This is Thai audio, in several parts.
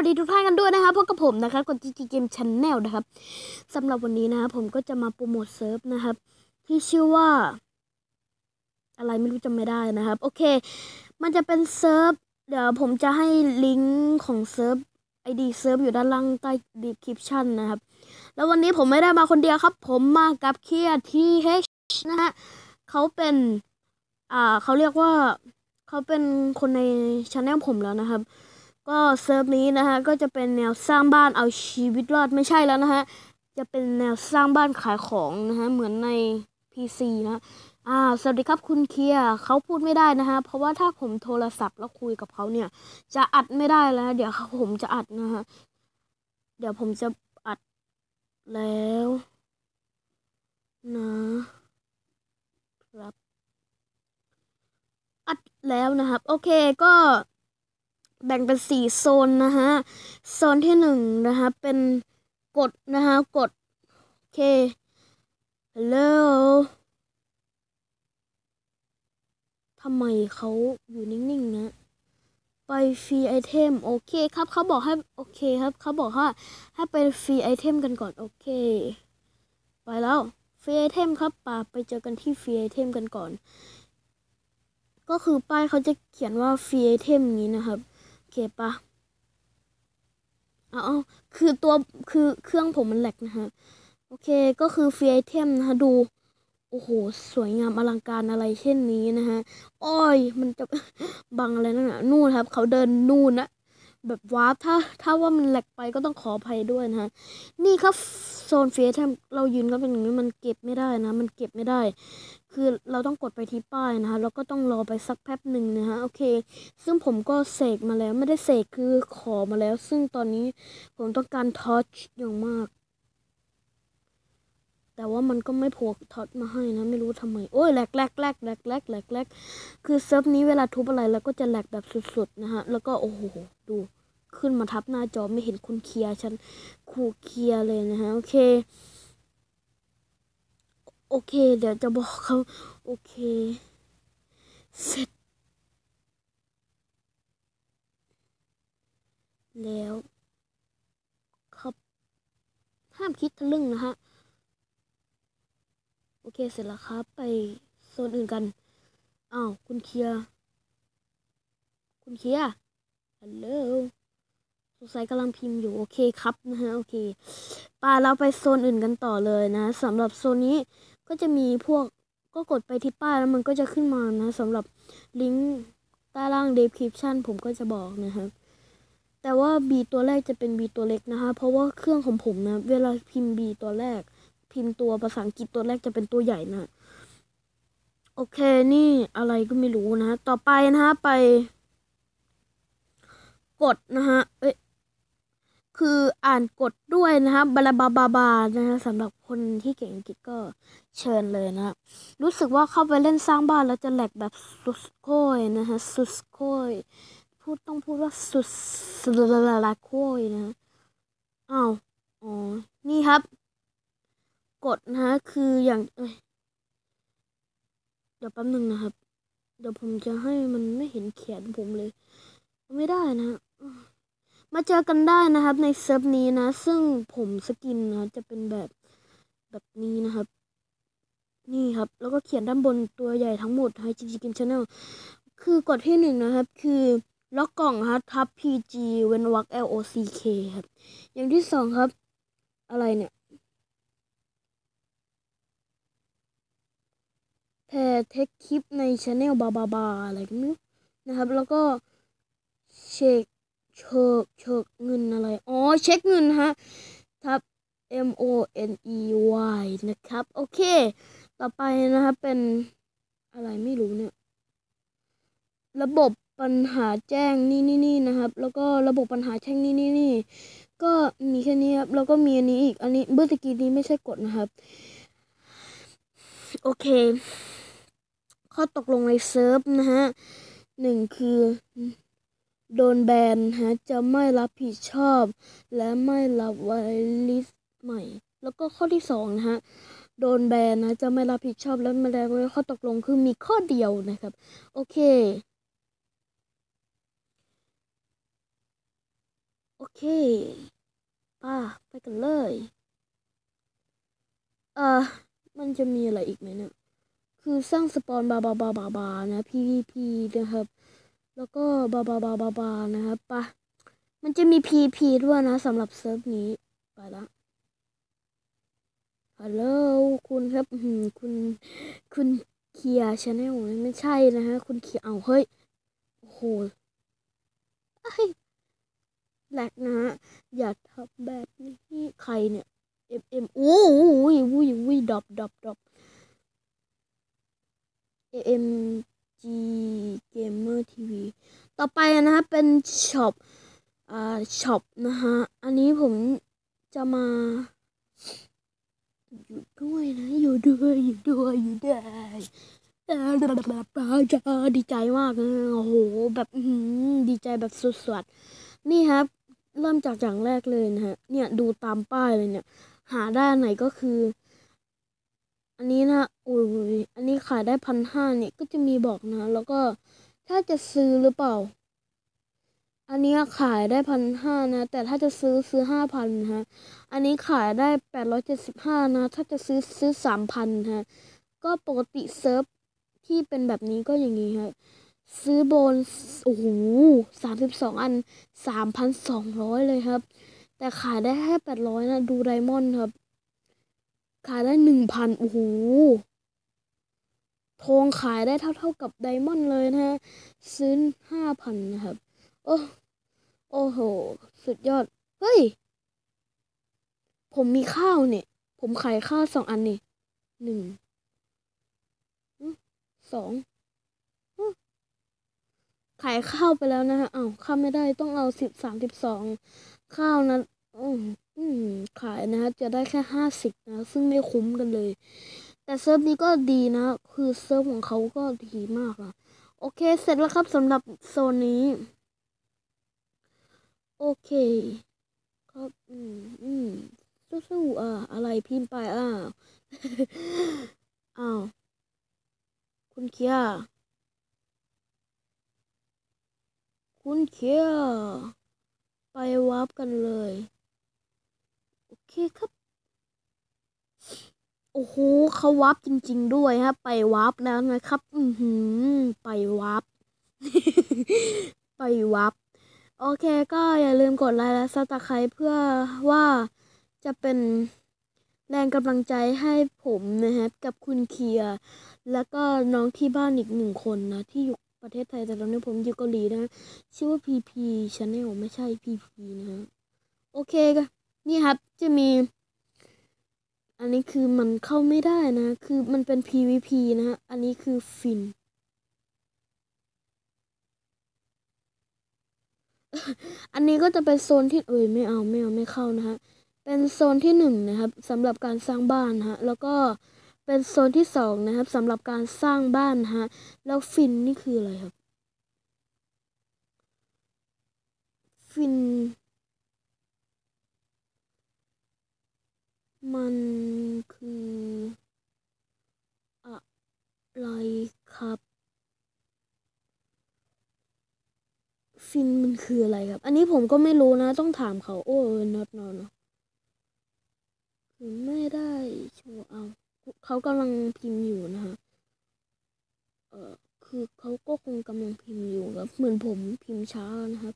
วัสดีทุกท่านกันด้วยนะครับพบกับผมนะครับกดจีจีเกมชแนลนะครับสำหรับวันนี้นะครับผมก็จะมาโปรโมทเซิร์ฟนะครับ ที่ชื่อว่า อะไรไม่รู้จำไม่ได้นะครับ โอเค มันจะเป็นเซิร์ฟเดี๋ยวผมจะให้ลิงก์ของเซิร์ฟไอดีเซิร์ฟอยู่ด้านล่างใต้ดีคริปชั่นนะครับ แล้ววันนี้ผมไม่ได้มาคนเดียวครับ ผมมากับเคียทีเฮชนะฮะเขาเป็น อ่าเขาเรียกว่าเขาเป็นคนในช anel ผมแล้วนะครับ ก็เซิร์ฟนี้นะฮะก็จะเป็นแนวสร้างบ้านเอาชีวิตรอดไม่ใช่แล้วนะฮะจะเป็นแนวสร้างบ้านขายของนะฮะเหมือนใน PC นะอ่าสวัสดีครับคุณเคียร์เขาพูดไม่ได้นะฮะเพราะว่าถ้าผมโทรศัพท์แล้วคุยกับเขาเนี่ย จะอัดไม่ได้แล้ว เดี๋ยวผมจะอัดนะฮะเดี๋ยวผมจะอัดแล้ว นะครับ อัดแล้วนะครับ โอเคก็ แบ่งเป็นสี่โซนนะฮะ โซนที่หนึ่งนะคะ เป็นกดนะฮะกดโอเค hello ทำไมเขาอยู่นิ่งๆนะ ไปฟรีไอเทมโอเคครับเขาบอกให้โอเคครับเขาบอกว่าให้ไปฟรีไอเทมกันก่อนโอเค ไปแล้วฟรีไอเทมครับป่าไปเจอกันที่ฟรีไอเทมกันก่อน ก็คือป้ายเขาจะเขียนว่าฟรีไอเทมนี้นะครับ เคปะอ๋อคือตัวคือเครื่องผมมันแหลกนะฮะ โอเคก็คือฟรีไอเทมนะคะดู โอ้โห สวยงามอลังการอะไรเช่นนี้นะฮะ อ้อย มันจะบังอะไรนั่นน่ะ นู่นครับ เขาเดินนู่นนะ แบบวาร์ปถ้าถ้าว่ามันแหลกไปก็ต้องขออภัยด้วยนะฮะนี่ครับโซนเฟียทเรายืนก็เป็นอย่างนี้มันเก็บไม่ได้นะ มันเก็บไม่ได้ คือเราต้องกดไปที่ป้ายนะคะแล้วก็ต้องรอไปสักแป๊บหนึ่งนะฮะโอเค ซึ่งผมก็เสกมาแล้วไม่ได้เสกคือขอมาแล้ว ซึ่งตอนนี้ผมต้องการทอชอย่างมาก แต่ว่ามันก็ไม่โผล่ท็อตมาให้นะ ไม่รู้ทำไม โอ้ยแหลกแหลกแหลกแหลกแหลกแหลกแหลกคือเซิร์ฟนี้เวลาทุบอะไรแล้วก็จะแหลกแบบสุดๆนะฮะ แล้วก็โอ้โห ดู ขึ้นมาทับหน้าจอไม่เห็นคุณเคลียร์ฉันคูเคลียร์เลยนะฮะ โอเค โอเค เดี๋ยวจะบอกเขาโอเค เสร็จ แล้ว ครับ ห้ามคิดทะลึ่งนะฮะ อเคเสร็จแล้วครับ ไปโซนอื่นกันอ้าวคุณเคลียร์คุณเคลียร์ฮัลโหลสงสัยกำลังพิมพ์อยู่โอเคครับนะฮะโอเคป่าเราไปโซนอื่นกันต่อเลยนะสำหรับโซนนี้ก็จะมีพวกก็กดไปที่ป้ายแล้วมันก็จะขึ้นมานะสำหรับลิงก์ใต้ล่าง description ผมก็จะบอกนะครับแต่ว่า B ตัวแรกจะเป็น B ตัวเล็กนะคะเพราะว่าเครื่องของผมนะ เวลาพิมพ์ B ตัวแรก พิมพ์ตัวภาษาอังกฤษตัวแรกจะเป็นตัวใหญ่นะโอเคนี่อะไรก็ไม่รู้นะ ต่อไปนะฮะไป กดนะฮะเอ้ยคืออ่านกดด้วยนะครับบาลาบาบาบานะฮะสำหรับคนที่เก่งอังกฤษก็เชิญเลยนะ รู้สึกว่าเข้าไปเล่นสร้างบ้านแล้วจะแหลกแบบสุดโค่อยนะฮะสุดโค่อยพูดต้องพูดว่าสุดสุดละละโค่อยนะอ้าวอ๋อนี่ครับ กดนะฮะคืออย่างเเดี๋ยวแป๊บหนึ่งนะครับ เดี๋ยวผมจะให้มันไม่เห็นแขนผมเลย ไม่ได้นะ มาเจอกันได้นะครับ ในเซิร์ฟนี้นะ ซึ่งผมสกินนะจะเป็นแบบแบบนี้นะครับ นี่ครับ แล้วก็เขียนด้านบนตัวใหญ่ทั้งหมดให้จีจีกินชาแนลคือกดที่หนึ่งนะครับ คือล็อกกล่องครับทับ PG เว้นวรรค L O C K ครับ อย่างที่สองครับ อะไรเนี่ย แพรเทคคลิปในช anel บาบาบาอะไรก็ไม่รู้นะครับ แล้วก็เช็คเชิกเชิกเงินอะไร อ๋อ เช็คเงินฮะทับ M O N E Y นะครับ โอเค ต่อไปนะครับเป็นอะไรไม่รู้เนี่ย ระบบปัญหาแจ้งนี่นี่นี่นะครับ แล้วก็ระบบปัญหาแจ้งนี่นี่นี่ก็มีแค่นี้ครับแล้วก็มีอันนี้อีก อันนี้เบอร์ตะกี้นี้ไม่ใช่กดนะครับ โอเค ข้อตกลงในเซิร์ฟนะฮะหนึ่งคือโดนแบนฮะจะไม่รับผิดชอบ และไม่รับไวลิสใหม่ แล้วก็ข้อที่สองนะฮะโดนแบนนะจะไม่รับผิดชอบและไม่ได้ข้อตกลงคือมีข้อเดียวนะครับ โอเค โอเคป่ะไปกันเลย เออมันจะมีอะไรอีกไหมเนี่ย คือสร้างสปอนบาบาบาบาบานะ PVP นะครับ แล้วก็บาบาบาบาบานะครับป่ะมันจะมี PP ด้วยนะสำหรับเซิร์ฟนี้ไปละฮัลโหลคุณครับคุณคุณเคียร์ชาแนลไม่ใช่นะฮะ คุณเคียร์เอาเฮ้ยโอ้โหเอ้แหลกนะฮะอย่าทำแบบนี้ใครเนี่ย M M โอ้โหวุ้ยวุ้ยวุ้ยดรอปดรอปดรอป AMG Gamer TV ต่อไปนะฮะเป็นช็อปอ่าช็อปนะฮะ อันนี้ผมจะมา อยู่ด้วยนะ อยู่ด้วยอยู่ด้วยอยู่ด้วยเออจะดีใจมากเลยโอ้โห แบบดีใจแบบสุดๆ นี่ครับ เริ่มจากอย่างแรกเลยนะฮะ เนี่ยดูตามป้ายเลยเนี่ย หาได้ไหนก็คือ อันนี้นะอุ้ยอันนี้ขายได้พันห้าเนี่ยก็จะมีบอกนะ แล้วก็ถ้าจะซื้อหรือเปล่า อันนี้ขายได้พันห้านะ แต่ถ้าจะซื้อซื้อห้าพันฮะ อันนี้ขายได้แปดร้อยเจ็ดสิบห้านะ ถ้าจะซื้อซื้อสามพันฮะ ก็ปกติเซิร์ฟที่เป็นแบบนี้ก็อย่างนี้ครับซื้อโบนโอ้โหสามสิบสองอันสามพันสองร้อยเลยครับ แต่ขายได้แค่แปดร้อยนะ ดูไดมอนด์ครับ ขายได้หนึ่งพันโอ้โหทองขายได้เท่าเท่ากับไดมอนด์เลยนะฮะ ซื้อห้าพันนะครับ โอ้โอ้โห สุดยอด เฮ้ย ผมมีข้าวเนี่ย ผมขายข้าวสองอันนี่หนึ่งสองขายข้าวไปแล้วนะฮะอ้าวข้าวไม่ได้ต้องเอาสิบสามสิบสองข้าวนะอ อืม ขายนะฮะจะได้แค่ห้าสิบนะ ซึ่งไม่คุ้มกันเลย แต่เซิร์ฟนี้ก็ดีนะ คือเซิร์ฟของเขาก็ดีมากอะโอเค เสร็จแล้วครับสำหรับโซนนี้ โอเค ครับ อืม อืมสู้ๆอ่า อะไรพิมพ์ไปอ่าอ้าว คุณเคียร์คุณเคียร์ไปวาร์ปกันเลย เคครับ โอ้โหเขาวาร์ปจริง ๆ ด้วยครับไปวาร์ปแล้วนะครับ อือหือ ไปวาร์ปไปวาร์ปโอเคก็อย่าลืมกดไลค์และซับสไครต์เพื่อว่าจะเป็นแรงกำลังใจให้ผมนะครับกับคุณเคียร์แล้วก็น้องที่บ้านอีกหนึ่งคนนะ ที่อยู่ประเทศไทยแต่ตอนนี้ผมอยู่เกาหลีนะ ชื่อว่า PP Channel ไม่ใช่ PP นะฮะ โอเคก็นี่ นี่ครับจะมี อันนี้คือมันเข้าไม่ได้นะ คือมันเป็น PVP นะฮะ อันนี้คือฟิน อันนี้ก็จะเป็นโซนที่เอ้ยไม่เอาไม่เอาไม่เข้านะฮะ เป็นโซนที่หนึ่งนะครับสำหรับการสร้างบ้านฮะ แล้วก็เป็นโซนที่สองนะครับสำหรับการสร้างบ้านฮะ แล้วฟินนี่คืออะไรครับ ฟิน มันคืออะไรครับ ฟินมันคืออะไรครับ อันนี้ผมก็ไม่รู้นะ ต้องถามเขา โอ้ยนอตนอนคือไม่ได้ชัวร์เอาเขากำลังพิมพ์อยู่นะฮะเออคือเขาก็คงกำลังพิมพ์อยู่ครับ เหมือนผมพิมพ์ช้านะครับ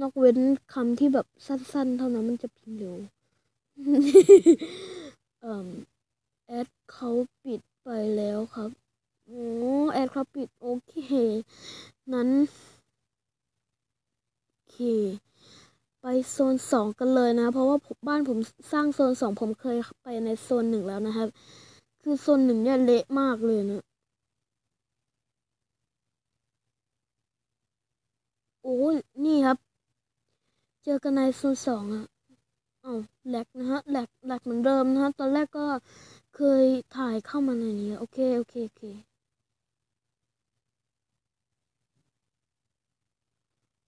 นอกเว้นคำที่แบบสั้น ๆ เท่านั้นมันจะพิมพ์เร็วเอ่อแอดเขาปิดไปแล้วครับโอ้แอดเขาปิดโอเค นั้นโอเค ไปโซนสองกันเลยนะ เพราะว่าบ้านผมสร้างโซนสองผมเคยไปในโซนหนึ่งแล้วนะครับ คือโซนหนึ่งเนี่ยเละมากเลยนะโอ้นี่ครับ เจอกันในโซนสองอะอ้าแหลกนะฮะแหลกแหลกเหมือนเดิมนะฮะ ตอนแรกก็เคยถ่ายเข้ามาในนี้โอเค โอเค โอเค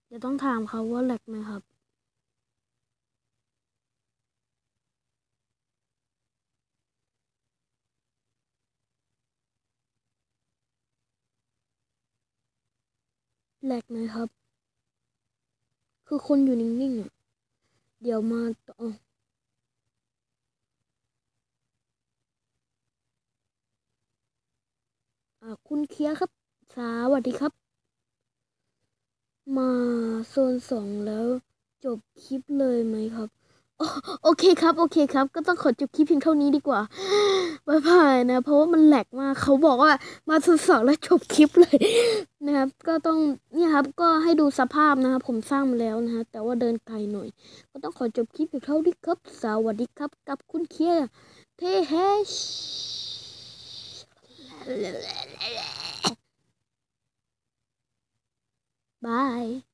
เดี๋ยวต้องถามเขาว่าแหลกไหมครับแหลกไหมครับ คือคนอยู่นิ่งๆอะเดี๋ยวมาต่อคุณเคียครับ สวัสดีครับ มาโซนสองแล้วจบคลิปเลยไหมครับ โอโอเคครับ โอเคครับ ก็ต้องขอจบคลิปเพียงเท่านี้ดีกว่า บ๊ายบายนะ เพราะว่ามันแหลกมากเขาบอกว่ามาโซนสองแล้วจบคลิปเลยนะครับ ก็ต้องเนี่ยครับ ก็ให้ดูสภาพนะครับ ผมสร้างมาแล้วนะฮะแต่ว่าเดินไกลหน่อย ก็ต้องขอจบคลิปเพียงเท่านี้ครับ สวัสดีครับ กับคุณเคียร์เทเฮชบาย